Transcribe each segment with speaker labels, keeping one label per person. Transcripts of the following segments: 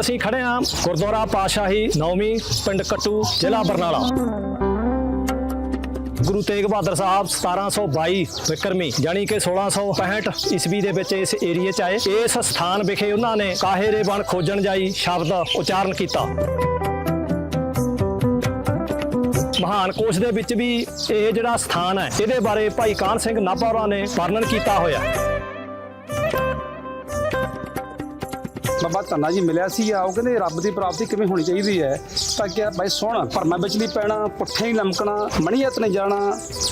Speaker 1: ਅਸੀਂ ਖੜੇ ਹਾਂ ਗੁਰਦੁਆਰਾ ਪਾਸ਼ਾਹੀ ਨੌਵੀਂ ਪਿੰਡ ਕੱਟੂ, ਜ਼ਿਲ੍ਹਾ ਬਰਨਾਲਾ। ਗੁਰੂ ਤੇਗ ਬਹਾਦਰ ਸਾਹਿਬ 1722 ਵਿਕਰਮੀ ਯਾਨੀ ਕਿ 1665 ਈਸਵੀ ਦੇ ਵਿੱਚ ਇਸ ਏਰੀਏ 'ਚ ਆਏ। ਇਸ ਸਥਾਨ ਵਿਖੇ ਉਹਨਾਂ ਨੇ ਕਾਹੇ ਬਣ ਖੋਜਣ ਜਾਈ ਸ਼ਬਦ ਉਚਾਰਨ ਕੀਤਾ। ਮਹਾਨ ਕੋਸ਼ ਦੇ ਵਿੱਚ ਵੀ ਇਹ ਜਿਹੜਾ ਸਥਾਨ ਹੈ, ਇਹਦੇ ਬਾਰੇ ਭਾਈ ਕਾਨ ਸਿੰਘ ਨਾਭਾ ਹੋਰਾਂ ਨੇ ਵਰਣਨ ਕੀਤਾ ਹੋਇਆ।
Speaker 2: ਬਾਬਾ ਧੰਨਾ ਜੀ ਮਿਲਿਆ ਸੀ ਆਓ ਕਹਿੰਦੇ ਰੱਬ ਦੀ ਪ੍ਰਾਪਤੀ ਕਿਵੇਂ ਹੋਣੀ ਚਾਹੀਦੀ ਹੈ? ਤਾਂ ਕਿ ਬਾਈ ਸੁਣ, ਭਰਮਾਂ ਵਿੱਚ ਨਹੀਂ ਪੈਣਾ, ਪੁੱਠੇ ਹੀ ਲਮਕਣਾ, ਮਣੀਅਤ ਨਹੀਂ ਜਾਣਾ,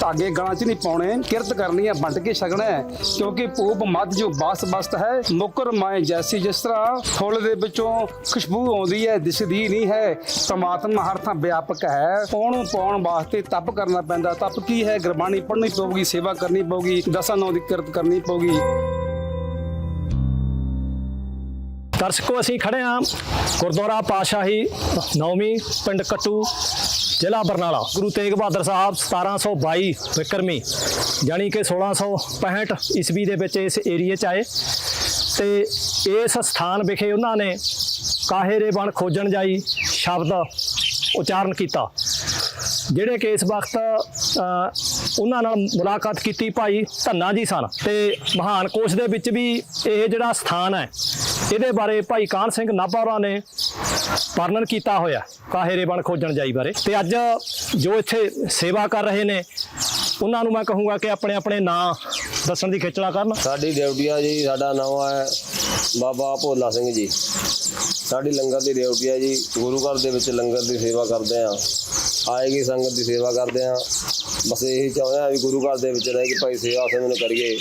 Speaker 2: ਧਾਗੇ ਗਾਂ 'ਚ ਨਹੀਂ ਪਾਉਣੇ, ਕਿਰਤ ਕਰਨੀ ਹੈ, ਵੰਡ ਕੇ ਛਕਣਾ ਹੈ, ਕਿਉਂਕਿ ਪੂਪ ਮੱਧ ਜੋ ਬਾਸ ਬਸਤ ਹੈ ਮੁਕਰ ਮਾਏ ਜੈਸੀ ਜਿਸ ਤਰ੍ਹਾਂ ਫੁੱਲ ਦੇ ਵਿੱਚੋਂ ਖੁਸ਼ਬੂ ਆਉਂਦੀ ਹੈ, ਦਿਸਦੀ ਨਹੀਂ ਹੈ, ਪਰਮਾਤਮਾ ਹਰ ਥਾਂ ਵਿਆਪਕ ਹੈ ਉਹਨੂੰ ਪਾਉਣ ਵਾਸਤੇ ਤਪ ਕਰਨਾ ਪੈਂਦਾ, ਤਪ ਕੀ ਹੈ? ਗੁਰਬਾਣੀ ਪੜ੍ਹਨੀ ਪਊਗੀ, ਸੇਵਾ ਕਰਨੀ ਪਊਗੀ, ਦਸਾਂ ਨੌ ਦੀ ਕਿਰਤ ਕਰਨੀ ਪਊਗੀ।
Speaker 1: ਦਰਸ਼ਕੋ, ਅਸੀਂ ਖੜੇ ਹਾਂ ਗੁਰਦੁਆਰਾ ਪਾਸ਼ਾਹੀ ਨੌਵੀਂ ਪਿੰਡ ਕੱਟੂ, ਜ਼ਿਲ੍ਹਾ ਬਰਨਾਲਾ। ਗੁਰੂ ਤੇਗ ਬਹਾਦਰ ਸਾਹਿਬ 1722 ਵਿਕਰਮੀ, ਯਾਨੀ ਕਿ 1665 ਈਸਵੀ ਦੇ ਵਿੱਚ ਇਸ ਏਰੀਏ 'ਚ ਆਏ ਤੇ ਇਸ ਸਥਾਨ ਵਿਖੇ ਉਹਨਾਂ ਨੇ ਕਾਹੇ ਦੇ ਬਣ ਖੋਜਣ ਜਾਈ ਸ਼ਬਦ ਉਚਾਰਨ ਕੀਤਾ, ਜਿਹੜੇ ਕਿ ਇਸ ਵਕਤ ਉਹਨਾਂ ਨਾਲ ਮੁਲਾਕਾਤ ਕੀਤੀ ਭਾਈ ਧੰਨਾ ਜੀ ਸਨ। ਤੇ ਮਹਾਨ ਕੋਸ਼ ਦੇ ਵਿੱਚ ਵੀ ਇਹ ਜਿਹੜਾ ਸਥਾਨ ਹੈ, ਇਹਦੇ ਬਾਰੇ ਭਾਈ ਕਾਨ ਸਿੰਘ ਨਾਭਾ ਹੋਰਾਂ ਨੇ ਵਰਣਨ ਕੀਤਾ ਹੋਇਆ, ਕਾਹੇ ਬਣ ਖੋਜਣ ਜਾਈ ਬਾਰੇ। ਤੇ ਅੱਜ ਜੋ ਇੱਥੇ ਸੇਵਾ ਕਰ ਰਹੇ ਨੇ, ਉਹਨਾਂ ਨੂੰ ਮੈਂ ਕਹੂੰਗਾ ਕਿ ਆਪਣੇ ਆਪਣੇ ਨਾਂ ਦੱਸਣ ਦੀ ਖੇਚਲਾ ਕਰਨ।
Speaker 3: ਸਾਡੀ ਡਿਊਟੀ ਆ ਜੀ, ਸਾਡਾ ਨਾਮ ਹੈ ਬਾਬਾ ਭੋਲਾ ਸਿੰਘ ਜੀ। ਸਾਡੀ ਲੰਗਰ ਦੀ ਡਿਊਟੀ ਆ ਜੀ। ਗੁਰੂ ਘਰ ਦੇ ਵਿੱਚ ਲੰਗਰ ਦੀ ਸੇਵਾ ਕਰਦੇ ਆ ਆਏਗੀ ਸੰਗਤ ਦੀ ਸੇਵਾ ਕਰਦੇ ਆ ਬਸ ਇਹੀ ਚਾਹੁੰਦੇ ਆ ਵੀ ਗੁਰੂ ਘਰ ਦੇ ਵਿੱਚ ਰਹਿ ਕੇ ਭਾਈ ਸੇਵਾ ਸਮੇਂ ਕਰੀਏ।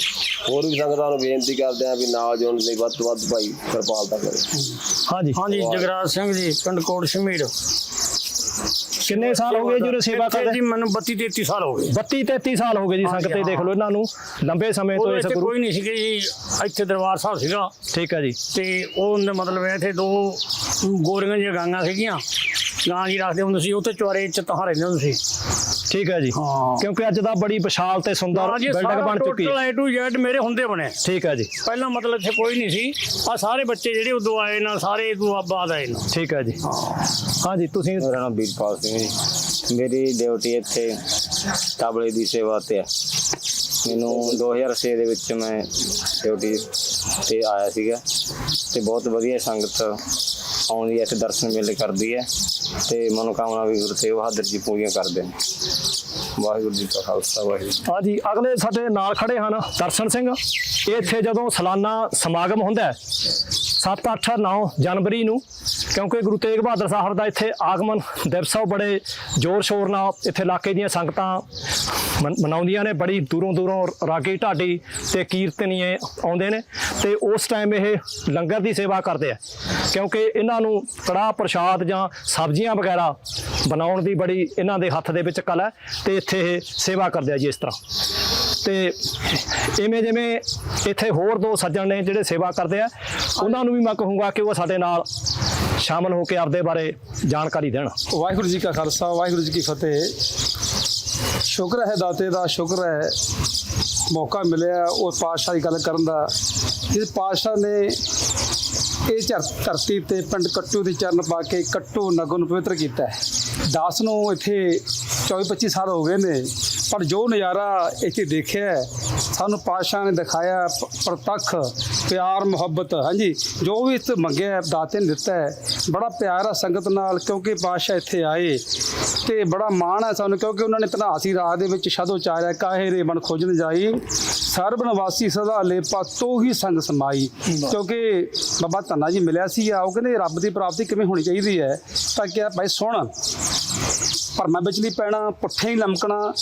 Speaker 3: ਹੋਰ ਵੀ ਸੰਗਤਾਂ ਨੂੰ ਬੇਨਤੀ ਕਰਦੇ ਆ ਵੀ ਨਾਲ ਜੁੜਨ ਲਈ ਵੱਧ ਤੋਂ ਵੱਧ ਭਾਈ ਕਿਰਪਾਲਤਾ ਕਰੋ।
Speaker 1: ਹਾਂਜੀ।
Speaker 4: ਹਾਂਜੀ ਜਗਰਾਜ ਸਿੰਘ ਜੀ ਪਿੰਡ ਕੋਟ ਸ਼ਮੀਰ।
Speaker 1: ਕਿੰਨੇ ਸਾਲ ਹੋ ਗਏ ਜੀ ਉਰੇ ਸੇਵਾ ਕਰਦੇ?
Speaker 4: ਜੀ ਮੈਨੂੰ 32 33 ਸਾਲ ਹੋ ਗਏ।
Speaker 1: 32 33 ਸਾਲ ਹੋ ਗਏ ਜੀ ਸੰਗਤ ਤੇ ਦੇਖ ਲਓ ਇਹਨਾਂ ਨੂੰ। ਲੰਬੇ ਸਮੇਂ ਤੋਂ ਇਸ ਗੁਰੂ
Speaker 4: ਕੋਈ ਨਹੀਂ ਸੀਗੇ ਜੀ ਇੱਥੇ ਦਰਬਾਰ ਸਾਹਿਬ ਸੀਗਾ।
Speaker 1: ਠੀਕ ਹੈ ਜੀ।
Speaker 4: ਤੇ ਉਹ ਮਤਲਬ ਇੱਥੇ ਦੋ ਗੋਰੀਆਂ ਜਿਹੀਆਂ ਗਾਂਆਂ ਸੀਗੀਆਂ। ਗਾਂ ਜੀ ਰੱਖਦੇ ਹੁੰਦੇ ਸੀ ਉੱਥੇ ਚੁਆਰੇ ਚ ਤਾਂ ਰਹਿੰਦੇ ਹੁੰਦੇ ਸੀ।
Speaker 1: ਠੀਕ ਹੈ ਜੀ।
Speaker 4: ਹਾਂ।
Speaker 1: ਕਿਉਂਕਿ ਅੱਜ ਦਾ ਬੜੀ ਵਿਸ਼ਾਲ ਤੇ ਸੁੰਦਰ
Speaker 4: ਹਾਂ ਜੀ
Speaker 1: ਬਿਲਡਿੰਗ ਬਣ ਚੁੱਕੀ
Speaker 4: ਟੋਟਲ
Speaker 1: ਹੈ
Speaker 4: A to Z ਮੇਰੇ ਹੁੰਦੇ ਬਣੇ।
Speaker 1: ਠੀਕ ਹੈ ਜੀ।
Speaker 4: ਪਹਿਲਾਂ ਮਤਲਬ ਇੱਥੇ ਕੋਈ ਨਹੀਂ ਸੀ। ਆ ਸਾਰੇ ਬੱਚੇ ਜਿਹੜੇ ਉਦੋਂ ਆਏ ਨਾ ਸਾਰੇ ਉਦੋਂ ਬਾਅਦ ਆਏ ਨੇ।
Speaker 1: ਠੀਕ ਹੈ ਜੀ। ਹਾਂਜੀ ਤੁਸੀਂ
Speaker 3: ਮੇਰਾ ਨਾਮ ਵੀਰਪਾਲ ਸਿੰਘ ਜੀ। ਮੇਰੀ ਡਿਊਟੀ ਇੱਥੇ ਤਾਬਲੇ ਦੀ ਸੇਵਾ ਤੇ ਹੈ। ਮੈਨੂੰ 2006 ਦੇ ਵਿੱਚ ਮੈਂ ਡਿਊਟੀ ਤੇ ਆਇਆ ਸੀਗਾ। ਤੇ ਬਹੁਤ ਵਧੀਆ ਸੰਗਤ ਆਉਂਦੀ ਹੈ ਇੱਥੇ ਦਰਸ਼ਨ ਮੇਲੇ ਕਰਦੀ ਹੈ ਤੇ ਮਨੋਕਾਮਨਾ ਵੀ ਗੁਰੂ ਤੇਗ ਬਹਾਦਰ ਜੀ ਪੂਰੀਆਂ ਕਰਦੇ ਨੇ। ਵਾਹਿਗੁਰੂ ਜੀ ਕਾ ਖਾਲਸਾ, ਵਾਹਿਗੁਰੂ ਜੀ ਕੀ
Speaker 1: ਹਾਂਜੀ, ਅਗਲੇ ਸਾਡੇ ਨਾਲ ਖੜੇ ਹਨ ਦਰਸ਼ਨ ਸਿੰਘ। ਇਹ ਇੱਥੇ ਜਦੋਂ ਸਾਲਾਨਾ ਸਮਾਗਮ ਹੁੰਦਾ ਹੈ 7 8 9 ਜਨਵਰੀ ਨੂੰ, ਕਿਉਂਕਿ ਗੁਰੂ ਤੇਗ ਬਹਾਦਰ ਸਾਹਿਬ ਦਾ ਇੱਥੇ ਆਗਮਨ ਦਿਵਸ ਆ, ਉਹ ਬੜੇ ਜ਼ੋਰ ਸ਼ੋਰ ਨਾਲ ਇੱਥੇ ਇਲਾਕੇ ਦੀਆਂ ਸੰਗਤਾਂ ਮਨ- ਮਨਾਉਂਦੀਆਂ ਨੇ, ਬੜੀ ਦੂਰੋਂ ਦੂਰੋਂ ਰਾਗੀ ਢਾਡੀ ਤੇ ਕੀਰਤਨੀਏ ਆਉਂਦੇ ਨੇ ਤੇ ਉਸ ਟਾਈਮ ਇਹ ਲੰਗਰ ਦੀ ਸੇਵਾ ਕਰਦੇ ਆ। ਕਿਉਂਕਿ ਇਹਨਾਂ ਨੂੰ ਕੜਾਹ ਪ੍ਰਸ਼ਾਦ ਜਾਂ ਸਬਜ਼ੀਆਂ ਵਗੈਰਾ ਬਣਾਉਣ ਦੀ ਬੜੀ ਇਹਨਾਂ ਦੇ ਹੱਥ ਦੇ ਵਿੱਚ ਕਲਾ ਹੈ ਤੇ ਇੱਥੇ ਇਹ ਸੇਵਾ ਕਰਦੇ ਆ ਜੀ ਇਸ ਤਰ੍ਹਾਂ। ਤੇ ਇਵੇਂ ਜਿਵੇਂ ਇੱਥੇ ਹੋਰ ਦੋ ਸੱਜਣ ਨੇ ਜਿਹੜੇ ਸੇਵਾ ਕਰਦੇ ਆ, ਉਹਨਾਂ ਨੂੰ ਵੀ ਮੈਂ ਕਹੂੰਗਾ ਕਿ ਉਹ ਸਾਡੇ ਨਾਲ ਸ਼ਾਮਲ ਹੋ ਕੇ ਆਪਦੇ ਬਾਰੇ ਜਾਣਕਾਰੀ ਦੇਣ।
Speaker 2: ਵਾਹਿਗੁਰੂ ਜੀ ਕਾ ਖਾਲਸਾ, ਵਾਹਿਗੁਰੂ ਜੀ ਕੀ ਫਤਿਹ। ਸ਼ੁਕਰ ਹੈ ਦਾਤੇ ਦਾ, ਸ਼ੁਕਰ ਹੈ ਮੌਕਾ ਮਿਲਿਆ ਉਹ ਪਾਤਸ਼ਾਹ ਦੀ ਗੱਲ ਕਰਨ ਦਾ। ਜਿਸ ਪਾਤਸ਼ਾਹ ਨੇ ਇਹ ਧਰ- ਧਰਤੀ ਤੇ ਪਿੰਡ ਕੱਟੂ ਦੇ ਚਰਨ ਪਾ ਕੇ ਕੱਟੂ ਨਗਰ ਨੂੰ ਪਵਿੱਤਰ ਕੀਤਾ ਹੈ। ਦਾਸ ਨੂੰ ਇੱਥੇ 24 25 ਸਾਲ ਹੋ ਗਏ ਨੇ। ਪਰ ਜੋ ਨਜ਼ਾਰਾ ਇੱਥੇ ਦੇਖਿਆ ਸਾਨੂੰ ਪਾਤਸ਼ਾਹ ਨੇ ਦਿਖਾਇਆ ਪ੍ਰਤੱਖ ਪਿਆਰ, ਮੁਹੱਬਤ, ਹਾਂਜੀ। ਜੋ ਵੀ ਇਸ ਮੰਗਿਆ ਦਾਤੇ ਨੇ ਦਿੱਤਾ ਹੈ। ਬੜਾ ਪਿਆਰ ਆ ਸੰਗਤ ਨਾਲ, ਕਿਉਂਕਿ ਪਾਤਸ਼ਾਹ ਇੱਥੇ ਆਏ ਤੇ ਬੜਾ ਮਾਣ ਹੈ ਸਾਨੂੰ, ਕਿਉਂਕਿ ਉਹਨਾਂ ਨੇ ਤਨਾਸੀ ਰਾਹ ਦੇ ਵਿੱਚ ਸ਼ਦੋਂ ਉਚਾਰਿਆ ਕਾਹੇ ਰੇ ਬਣ ਖੋਜਣ ਜਾਈ। ਸਰਬ ਨਿਵਾਸੀ ਸਦਾ ਲੇਪਾ ਤੋ ਹੀ ਸੰਗ ਸਮਾਈ। ਕਿਉਂਕਿ ਬਾਬਾ ਧੰਨਾ ਜੀ ਮਿਲਿਆ ਸੀ ਉਹ ਕਹਿੰਦੇ ਰੱਬ ਦੀ ਪ੍ਰਾਪਤੀ ਕਿਵੇਂ ਹੋਣੀ ਚਾਹੀਦੀ ਹੈ? ਤਾਂ ਕਿ ਭਾਈ ਸੁਣ ਭਰਮਾਂ ਵਿੱਚ ਨਹੀਂ ਪੈਣਾ ਪੁੱਠੇ ਹੀ ਲਮਕਣਾ।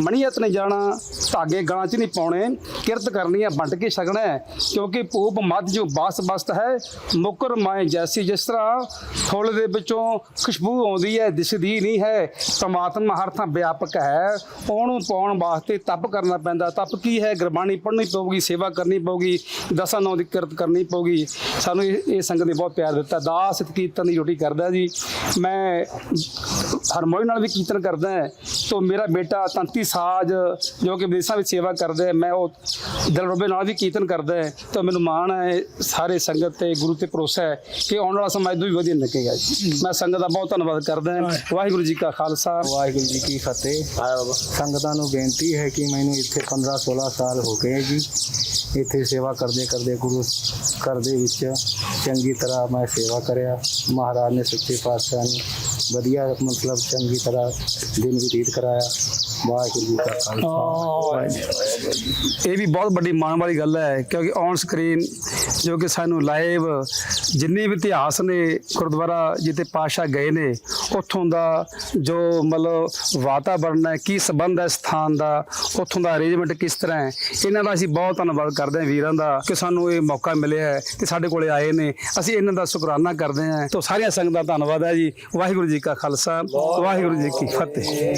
Speaker 2: ਮਣੀਅਤ ਨਹੀਂ ਜਾਣਾ, ਧਾਗੇ ਗਲਾਂ 'ਚ ਨਹੀਂ ਪਾਉਣੇ, ਕਿਰਤ ਕਰਨੀ ਹੈ, ਵੰਡ ਕੇ ਛਕਣਾ ਹੈ, ਕਿਉਂਕਿ ਭੂਪ ਮੱਧ ਜੋ ਬਾਸ ਬਸਤ ਹੈ, ਮੁਕਰ ਮਾਏ ਜੈਸੀ ਜਿਸ ਤਰ੍ਹਾਂ ਫੁੱਲ ਦੇ ਵਿੱਚੋਂ ਖੁਸ਼ਬੂ ਆਉਂਦੀ ਹੈ, ਦਿਸਦੀ ਨਹੀਂ ਹੈ, ਪਰਮਾਤਮਾ ਹਰ ਥਾਂ ਵਿਆਪਕ ਹੈ, ਉਹਨੂੰ ਪਾਉਣ ਵਾਸਤੇ ਤਪ ਕਰਨਾ ਪੈਂਦਾ, ਤਪ ਕੀ ਹੈ? ਗੁਰਬਾਣੀ ਪੜ੍ਹਨੀ ਪਊਗੀ, ਸੇਵਾ ਕਰਨੀ ਪਊਗੀ, ਦਸਾਂ ਨੌ ਦੀ ਕਿਰਤ ਕਰਨੀ ਪਊਗੀ, ਸਾਨੂੰ ਇਹ ਇਹ ਸੰਗਤ ਨੇ ਬਹੁਤ ਪਿਆਰ ਦਿੱਤਾ, ਦਾਸ ਕੀਰਤਨ ਦੀ ਡਿਊਟੀ ਕਰਦਾ ਜੀ, ਮੈਂ ਹਰਮੋਈ ਨਾਲ ਵੀ ਕੀਰਤਨ ਕਰਦਾ ਹੈ ਤੋ ਮੇਰਾ ਬੇਟਾ 33 ਕੀਰਤੀ ਸਾਜ ਜੋ ਕਿ ਵਿਦੇਸ਼ਾਂ ਵਿੱਚ ਸੇਵਾ ਕਰਦੇ ਹੈ ਮੈਂ ਉਹ ਦਿਲ ਰੋਬੇ ਨਾਲ ਵੀ ਕੀਰਤਨ ਕਰਦਾ ਹੈ ਤਾਂ ਮੈਨੂੰ ਮਾਣ ਹੈ ਸਾਰੇ ਸੰਗਤ ਤੇ ਗੁਰੂ ਤੇ ਭਰੋਸਾ ਹੈ ਕਿ ਆਉਣ ਵਾਲਾ ਸਮਾਂ ਇਦੋਂ ਵੀ ਵਧੀਆ ਨਿਕਲੇਗਾ ਜੀ। ਮੈਂ ਸੰਗਤ ਦਾ ਬਹੁਤ ਧੰਨਵਾਦ ਕਰਦਾ ਹਾਂ। ਵਾਹਿਗੁਰੂ ਜੀ ਕਾ ਖਾਲਸਾ।
Speaker 5: ਵਾਹਿਗੁਰੂ ਜੀ ਕੀ ਫਤਿਹ। ਸੰਗਤਾਂ ਨੂੰ ਬੇਨਤੀ ਹੈ ਕਿ ਮੈਨੂੰ ਇੱਥੇ 15 16 ਸਾਲ ਹੋ ਗਏ ਜੀ। ਇੱਥੇ ਸੇਵਾ ਕਰਦੇ ਕਰਦੇ ਗੁਰੂ ਘਰ ਦੇ ਵਿੱਚ ਚੰਗੀ ਤਰ੍ਹਾਂ ਮੈਂ ਸੇਵਾ ਕਰਿਆ। ਮਹਾਰਾਜ ਨੇ ਸੱਚੇ ਪਾਤਸ਼ਾਹ ਨੇ ਵਧੀਆ ਮਤਲਬ ਚੰਗੀ ਤਰ੍ਹਾਂ ਦਿਨ ਬਤੀਤ ਕਰਾਇਆ। ਵਾਹਿਗੁਰੂ ਜੀ ਕਾ ਖਾਲਸਾ
Speaker 2: ਇਹ ਵੀ ਬਹੁਤ ਵੱਡੀ ਮਾਣ ਵਾਲੀ ਗੱਲ ਹੈ ਕਿਉਂਕਿ ਔਨ ਸਕਰੀਨ ਜੋ ਕਿ ਸਾਨੂੰ ਲਾਈਵ ਜਿੰਨੇ ਵੀ ਇਤਿਹਾਸ ਨੇ ਗੁਰਦੁਆਰਾ ਜਿੱਤੇ ਪਾਸ਼ਾ ਗਏ ਨੇ ਉੱਥੋਂ ਦਾ ਜੋ ਮਤਲਬ ਵਾਤਾਵਰਣ ਹੈ ਕੀ ਸਬੰਧ ਹੈ ਸਥਾਨ ਦਾ ਉੱਥੋਂ ਦਾ ਅਰੇਂਜਮੈਂਟ ਕਿਸ ਤਰ੍ਹਾਂ ਹੈ ਇਹਨਾਂ ਦਾ ਅਸੀਂ ਬਹੁਤ ਧੰਨਵਾਦ ਕਰਦੇ ਹਾਂ ਵੀਰਾਂ ਦਾ ਕਿ ਸਾਨੂੰ ਇਹ ਮੌਕਾ ਮਿਲਿਆ ਹੈ ਕਿ ਸਾਡੇ ਕੋਲੇ ਆਏ ਨੇ। ਅਸੀਂ ਇਹਨਾਂ ਦਾ ਸ਼ੁਕਰਾਨਾ ਕਰਦੇ ਹਾਂ। ਤੋਂ ਸਾਰੀਆਂ ਸੰਗਤਾਂ ਦਾ ਧੰਨਵਾਦ ਹੈ ਜੀ। ਵਾਹਿਗੁਰੂ ਜੀ ਕਾ ਖਾਲਸਾ ਵਾਹਿਗੁਰੂ ਜੀ ਕੀ ਫਤਿਹ।